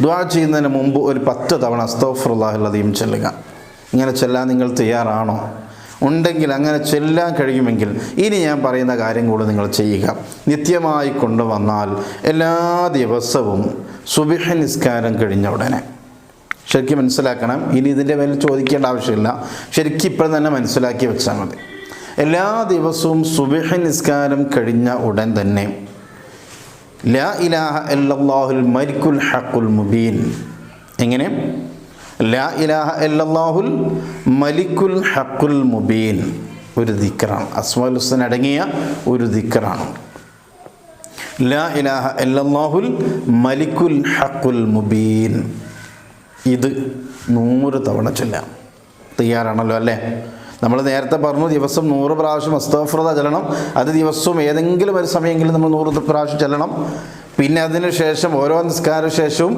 ദ്വാ ചെയ്യുന്നതിന് മുമ്പ് ഒരു പത്ത് തവണ അസ്തോഫറുല്ലാഹുല്ലതയും ചെല്ലുക. ഇങ്ങനെ ചെല്ലാൻ നിങ്ങൾ തയ്യാറാണോ? ഉണ്ടെങ്കിൽ അങ്ങനെ ചെല്ലാൻ കഴിയുമെങ്കിൽ ഇനി ഞാൻ പറയുന്ന കാര്യം കൂടി നിങ്ങൾ ചെയ്യുക. നിത്യമായി കൊണ്ടുവന്നാൽ എല്ലാ ദിവസവും സുബിഹ നിസ്കാരം കഴിഞ്ഞ ഉടനെ. ശരിക്കും മനസ്സിലാക്കണം. ഇനി ഇതിന്റെ മേൽ ചോദിക്കേണ്ട ആവശ്യമില്ല. ശരിക്കും ഇപ്പം തന്നെ മനസ്സിലാക്കി വെച്ചാൽ മതി. എല്ലാ ദിവസവും സുബിഹ നിസ്കാരം കഴിഞ്ഞ ഉടൻ തന്നെ ലാ ഇലാഹ ഇല്ലല്ലാഹുൽ മലിക്കുൽ ഹഖുൽ മുബീൻ. എങ്ങനെ? ലാ ഇലാഹ ഇല്ലല്ലാഹുൽ മലിക്കുൽ ഹഖുൽ മുബീൻ. ഒരു ദിക്കറാണ് അസ്മാൽ അടങ്ങിയ ഒരു ദിക്കറാണ് ലാ ഇലാഹ ഇല്ലല്ലാഹുൽ മലിക്കുൽ ഹഖുൽ മുബീൻ. ഇത് നൂറ് തവണ ചൊല്ലാം. തയ്യാറാണല്ലോ അല്ലേ? നമ്മൾ നേരത്തെ പറഞ്ഞു ദിവസം നൂറ് പ്രാവശ്യം അസ്തഫ്രത ചെല്ലണം. അത് ദിവസവും ഏതെങ്കിലും ഒരു സമയമെങ്കിലും നമ്മൾ നൂറ് പ്രാവശ്യം ചെല്ലണം. പിന്നെ അതിന് ശേഷം ഓരോ നിസ്കാര ശേഷവും